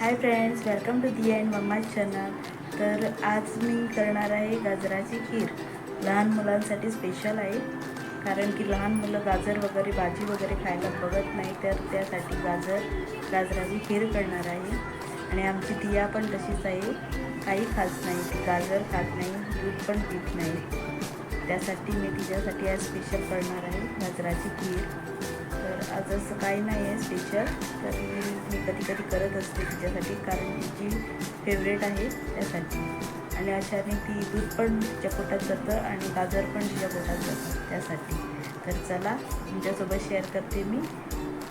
Hi friends welcome to the and mamma channel तर आज मी करणार आहे गाजराची खीर. लहान मुलांसाठी स्पेशल आहे. कारण की लहान मुलं गाजर वगैरे भाजी वगैरे खायला बघत नाही तर त्यासाठी गाजर गाजराची खीर करणार आहे. आणि आमची दिया पण तशीच आहे. काही खात नाही ती गाजर खात नाही दूध पण पित नाही. त्यासाठी मी तिच्यासाठी आज स्पेशल करणार आहे गाजराची खीर. तर आज असं काही नाही आहे स्पेशल तर मी कधी कधी करत असते तिच्यासाठी कारण तिची फेवरेट आहे त्यासाठी. आणि अशाने ती दूध पण तिच्या पोटात जातं आणि गाजर पण तिच्या पोटात जातं त्यासाठी. तर चला तुमच्यासोबत शेअर करते मी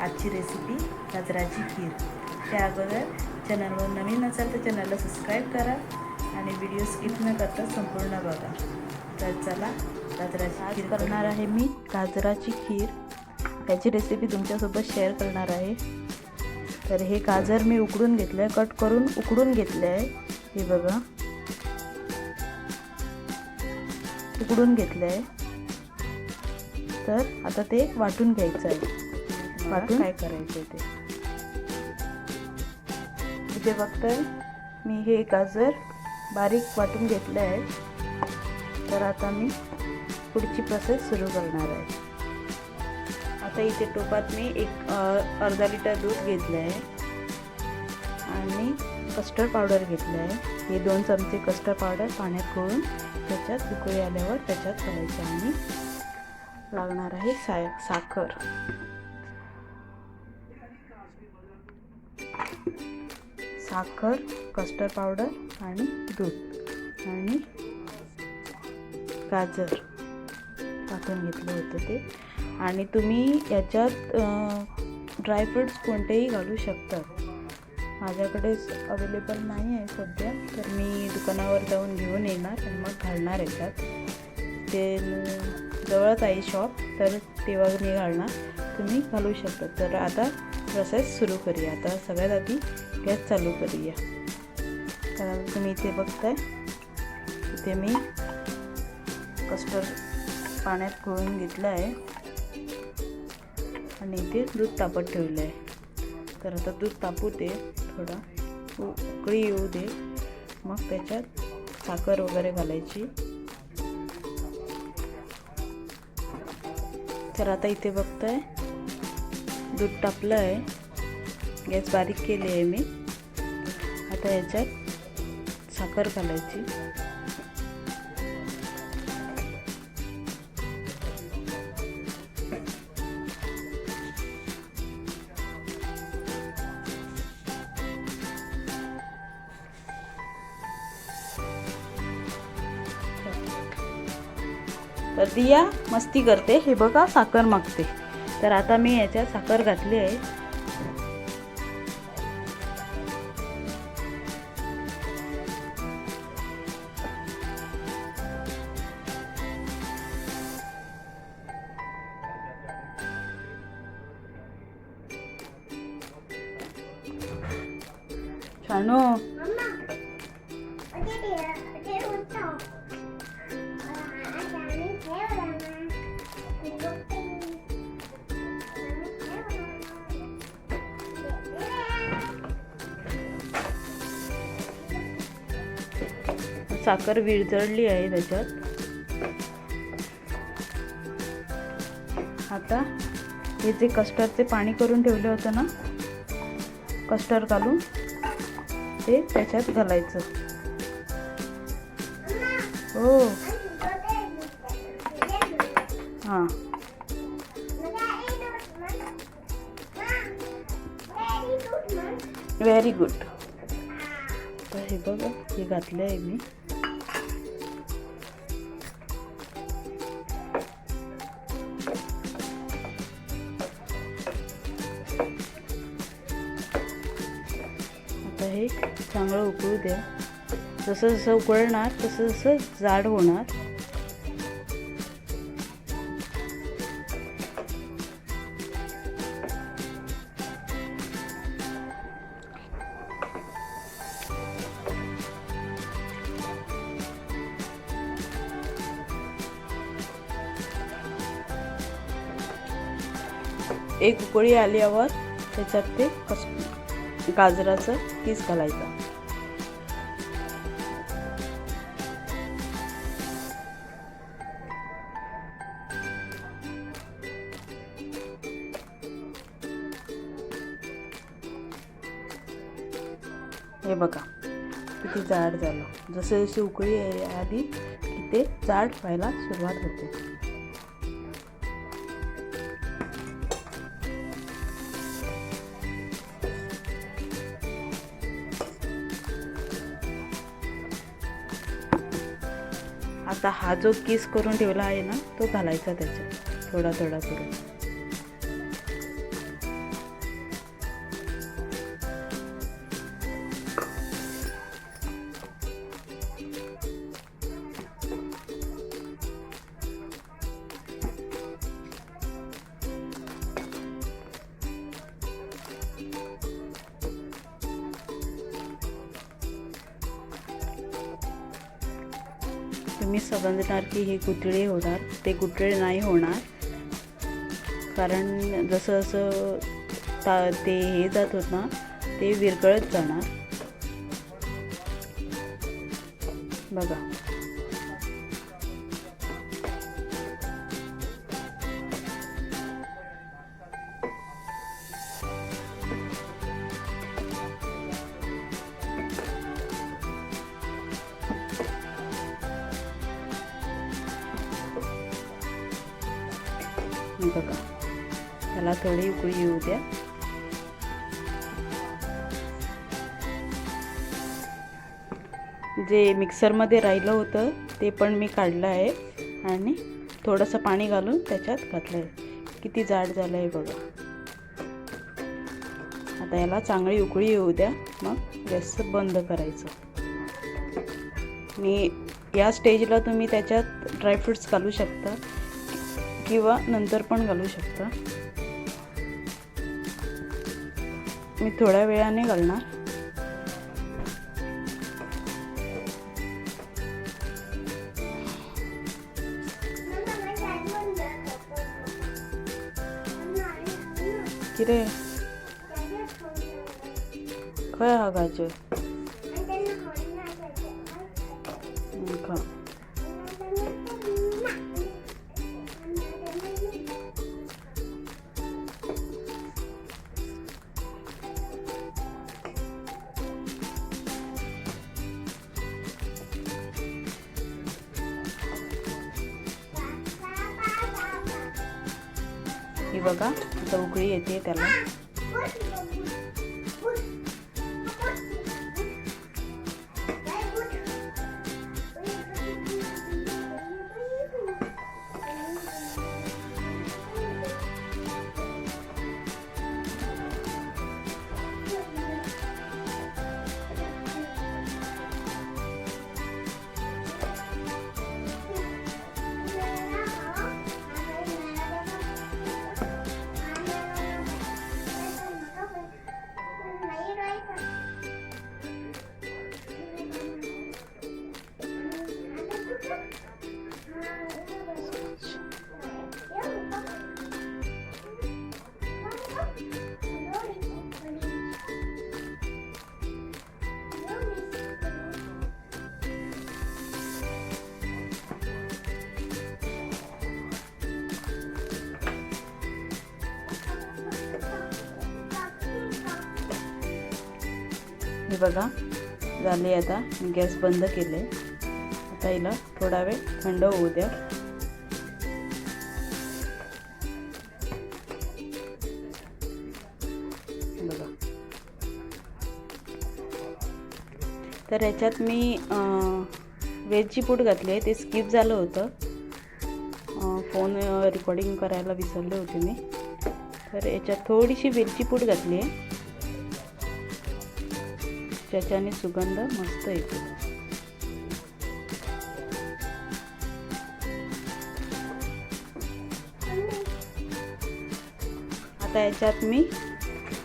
आजची रेसिपी गाजराची खीर. त्या अगोदर चॅनलवर नवीन असाल तर चॅनलला सबस्क्राईब करा आणि व्हिडिओ स्किप न करता संपूर्ण बघा. तर चला गाजराची खीर करणार आहे मी गाजराची खीर. त्याची रेसिपी तुमच्यासोबत शेअर करणार आहे. तर हे गाजर मी उकडून घेतलं आहे कट करून उकडून घेतलं आहे हे बघा. उकडून घेतलं आहे तर आता ते वाटून घ्यायचं आहे वाटून काय करायचं ते? इथे बघताय मी हे गाजर बारीक वाटून घेतलं आहे तर आता मी पुढची प्रोसेस सुरू करणार आहे. आता इथे टोपात मी एक अर्धा लिटर दूध घेतलं आहे आणि कस्टर्ड पावडर घेतलं आहे हे दोन चमचे कस्टर्ड पावडर पाण्यात करून त्याच्यात उकळी आल्यावर त्याच्यात घालायचं आणि लागणार आहे सा साखर. साखर कस्टर्ड पावडर आणि दूध. आणि गाजर. टाकून घेतलं होतं ते. आणि तुम्ही याच्यात ड्रायफ्रूट्स कोणतेही घालू शकता. माझ्याकडे अवेलेबल नाही आहे सध्या तर मी दुकानावर जाऊन घेऊन येणार आणि मग घालणार याच्यात. ते जवळच आहे शॉप तर तेव्हा मी घालणार. तुम्ही घालू शकता. तर आता प्रोसेस सुरू करूया. आता सगळ्यात आधी गॅस चालू करूया. कारण तुम्ही इथे बघताय इथे मी कस्टर्ड पाण्यात घोळून घेतलं आहे. आणि इथे दूध तापत ठेवलं आहे तर आता दूध तापू दे थोडा. उकळी येऊ दे. मग त्याच्यात साखर वगैरे घालायची. तर आता इथे बघताय. दूध तापलं आहे गॅस बारीक केली आहे मी. आता याच्यात साखर घालायची. तर दिया मस्ती करते. हे बघा साखर मागते. तर आता मी याच्यात साखर घातली आहे. छानो. साखर विरजळली आहे त्याच्यात. आता हे जे कस्टर्डचे पाणी करून ठेवलं होतं ना कस्टर्ड घालून ते त्याच्यात घालायचं. हो. हां. व्हेरी गुड तर हे बघा हे घातलं आहे मी. चांगलं उकळू द्या जसं जसं उकळणार तसं जसं जाड होणार. एक उकळी आल्यावर त्याच्यात ते कस गाजराचं किस घालायचा. हे बघा किती जाड झालं. जसं जशी उकळी आली आधी की ते जाड व्हायला सुरुवात होते. आता हा जो किस करून ठेवला आहे ना तो घालायचा त्याच्यात. थोडा थोडा करून. तुम्ही समजणार की हे गुटळे होणार ते गुटळे नाही होणार. कारण जसं जसं ता ते हे जात होत ना ते विरघळत जाणार. बघा. बघा. त्याला थोडी उकळी येऊ द्या. जे मिक्सरमध्ये राहिलं होतं ते पण मी काढलं आहे आणि थोडंसं पाणी घालून त्याच्यात घातलं आहे किती जाड झालं आहे बघा. आता याला चांगली उकळी येऊ द्या. मग गॅस बंद करायचं. मी या स्टेजला तुम्ही त्याच्यात ड्रायफ्रुट्स घालू शकता. किंवा नंतर पण घालू शकता. मी थोड्या वेळाने घालणार. किरे. खय हा गाजर? बघा आता उकळी येते त्याला. हे बघा झाले आता. मी गॅस बंद केले. आता हिला थोडा वेळ थंड होऊ द्या. बघा तर याच्यात मी वेजची पूड घातली आहे. ते स्किप झालं होतं. फोन रेकॉर्डिंग करायला विसरले होते मी. तर याच्यात थोडीशी वेलची पूड घातली आहे. ज्याच्याने सुगंध मस्त येतो. आता याच्यात मी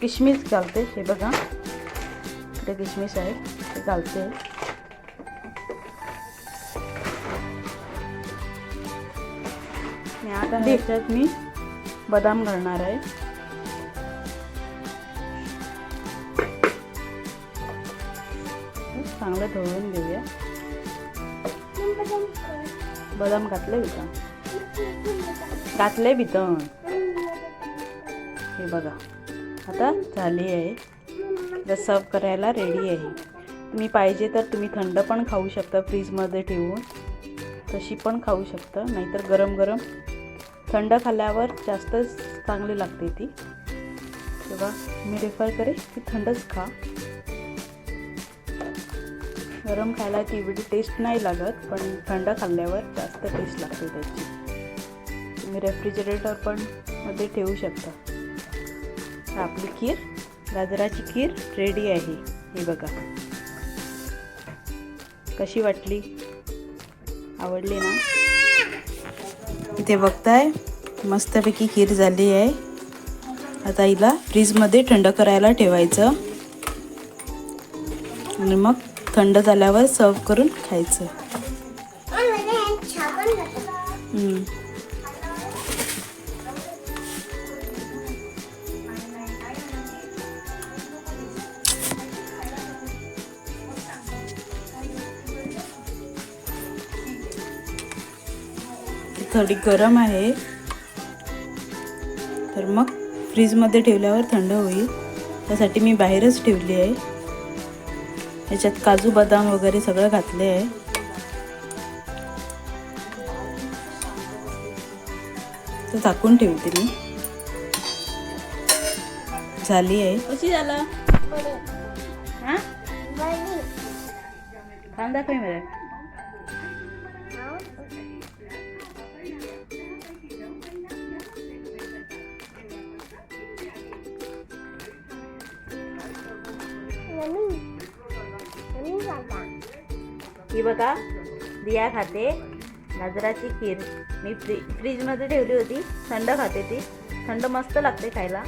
किशमिश घालते हे बघा. इकडे किशमिश आहे ते घालते. आता याच्यात मी बदाम घालणार आहे. चांगलं ढवळून घेऊया. बदाम घातले इथं. घातले भितं. हे बघा. आता झाली आहे. तर सर्व करायला रेडी आहे. तुम्ही पाहिजे तर तुम्ही थंड पण खाऊ शकता फ्रीजमध्ये ठेवून. तशी पण खाऊ शकता. नाहीतर गरम गरम थंड खाल्ल्यावर जास्तच चांगली लागते ती. तेव्हा मी रेफर करेन की थंडच खा. गरम खायला ती एवढी टेस्ट नाही लागत पण थंड खाल्ल्यावर जास्त टेस्ट लागते त्याची. तुम्ही रेफ्रिजरेटर पण मध्ये ठेवू शकता. आपली खीर गाजराची खीर रेडी आहे. हे बघा. कशी वाटली? आवडली ना? इथे बघताय मस्तपैकी खीर झाली आहे. आता हिला फ्रीजमध्ये थंड करायला ठेवायचं. आणि मग थंड झाल्यावर सर्व करून खायचं. थोडी गरम आहे. तर मग फ्रीजमध्ये ठेवल्यावर थंड होईल. त्यासाठी मी बाहेरच ठेवली आहे. याच्यात काजू बदाम वगैरे सगळं घातले आहे तर झाकून ठेवते मी. झाली आहे. कशी झालं? कांदा काय मिळेल ही बघा दिया खाते. गाजराची खीर. मी फ्री फ्रीजमध्ये ठेवली होती. थंड खाते ती. थंड मस्त लागते खायला.